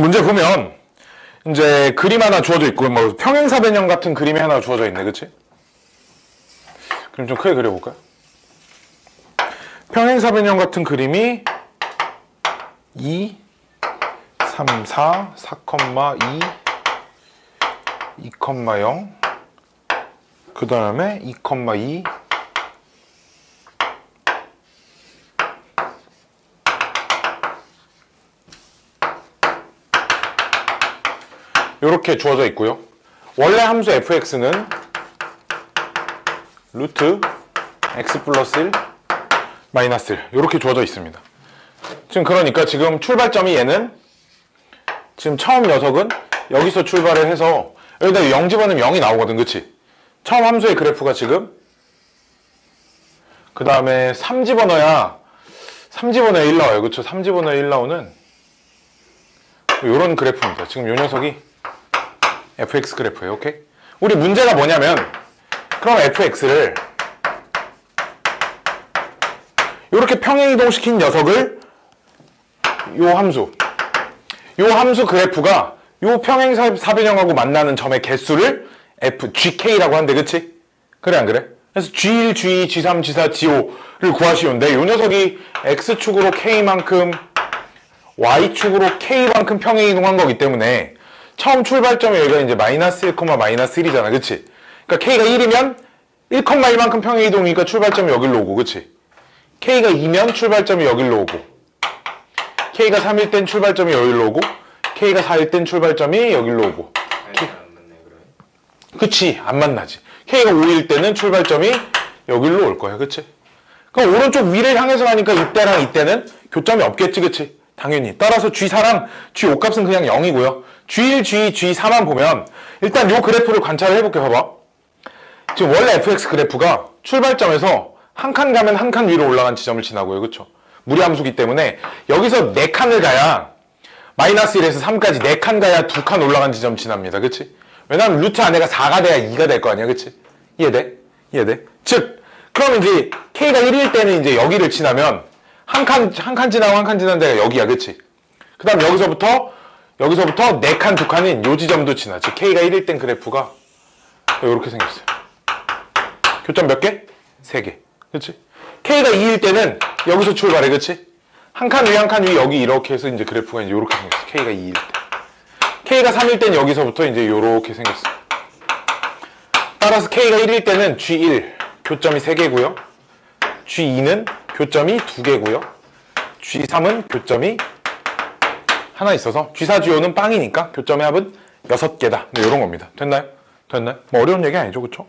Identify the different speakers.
Speaker 1: 문제 보면 이제 그림 하나 주어져 있고 뭐 평행사변형 같은 그림이 하나 주어져 있네, 그치? 그럼 좀 크게 그려볼까요? 평행사변형 같은 그림이 2, 3, 4, 4,2, 2,0, 그 다음에 2,2, 이렇게 주어져 있고요. 원래 함수 fx는 루트 x 플러스 1 마이너스 1 이렇게 주어져 있습니다. 지금 그러니까 지금 출발점이 얘는 지금 처음 녀석은 여기서 출발을 해서 여기다 0 집어넣으면 0이 나오거든 그치? 처음 함수의 그래프가 지금 그 다음에 3 집어넣어야 3 집어넣어야 1 나와요 그쵸? 3 집어넣어야 1 나오는 이런 그래프입니다. 지금 이 녀석이 fx 그래프예요. 오케이? 우리 문제가 뭐냐면 그럼 fx를 이렇게 평행 이동시킨 녀석을 요 함수 요 함수 그래프가 요 평행 사- 사변형하고 만나는 점의 개수를 f gk라고 한대 그치? 그래 안 그래? 그래서 g1, g2, g3, g4, g5를 구하시오인데 요 녀석이 x축으로 k만큼 y축으로 k만큼 평행 이동한 거기 때문에 처음 출발점이 여기가 이제 마이너스 1, 마이너스 1이잖아. 그치? 그러니까 k가 1이면 1,1만큼 평행 이동이니까 출발점이 여기로 오고. 그치? k가 2면 출발점이 여기로 오고. k가 3일 땐 출발점이 여기로 오고. k가 4일 땐 출발점이 여기로 오고.
Speaker 2: 그러면.
Speaker 1: 그치? 안 만나지. k가 5일 때는 출발점이 여기로 올 거야. 그치? 그럼 오른쪽 위를 향해서 가니까 이때랑 이때는 교점이 없겠지. 그치? 당연히. 따라서 G4랑 G5 값은 그냥 0이고요. G1, G2, G4만 보면 일단 요 그래프를 관찰을 해볼게 봐봐. 지금 원래 fx 그래프가 출발점에서 한 칸 가면 한 칸 위로 올라간 지점을 지나고요. 그쵸? 무리함수기 때문에 여기서 네 칸을 가야 마이너스 1에서 3까지 네 칸 가야 두 칸 올라간 지점 지납니다. 그치? 왜냐면 루트 안에가 4가 돼야 2가 될 거 아니야. 그치? 이해돼? 이해돼? 즉, 그럼 이제 K가 1일 때는 이제 여기를 지나면 한 칸, 한 칸 지나고 한 칸 지난 데가 여기야. 그치? 그 다음 여기서부터, 여기서부터 네 칸, 두 칸인 요 지점도 지나. 즉, K가 1일 땐 그래프가 이렇게 생겼어요. 교점 몇 개? 세 개. 그치? K가 2일 때는 여기서 출발해. 그치? 한칸 위, 한 칸 위, 여기 이렇게 해서 이제 그래프가 이제 이렇게 생겼어. K가 2일 때. K가 3일 땐 여기서부터 이제 이렇게 생겼어. 따라서 K가 1일 때는 G1 교점이 3개고요. G2는 교점이 2개고요. G3은 교점이 하나 있어서 G4, G5는 빵이니까 교점의 합은 6개다. 네, 이런 겁니다. 됐나요? 됐나요? 뭐 어려운 얘기 아니죠, 그쵸?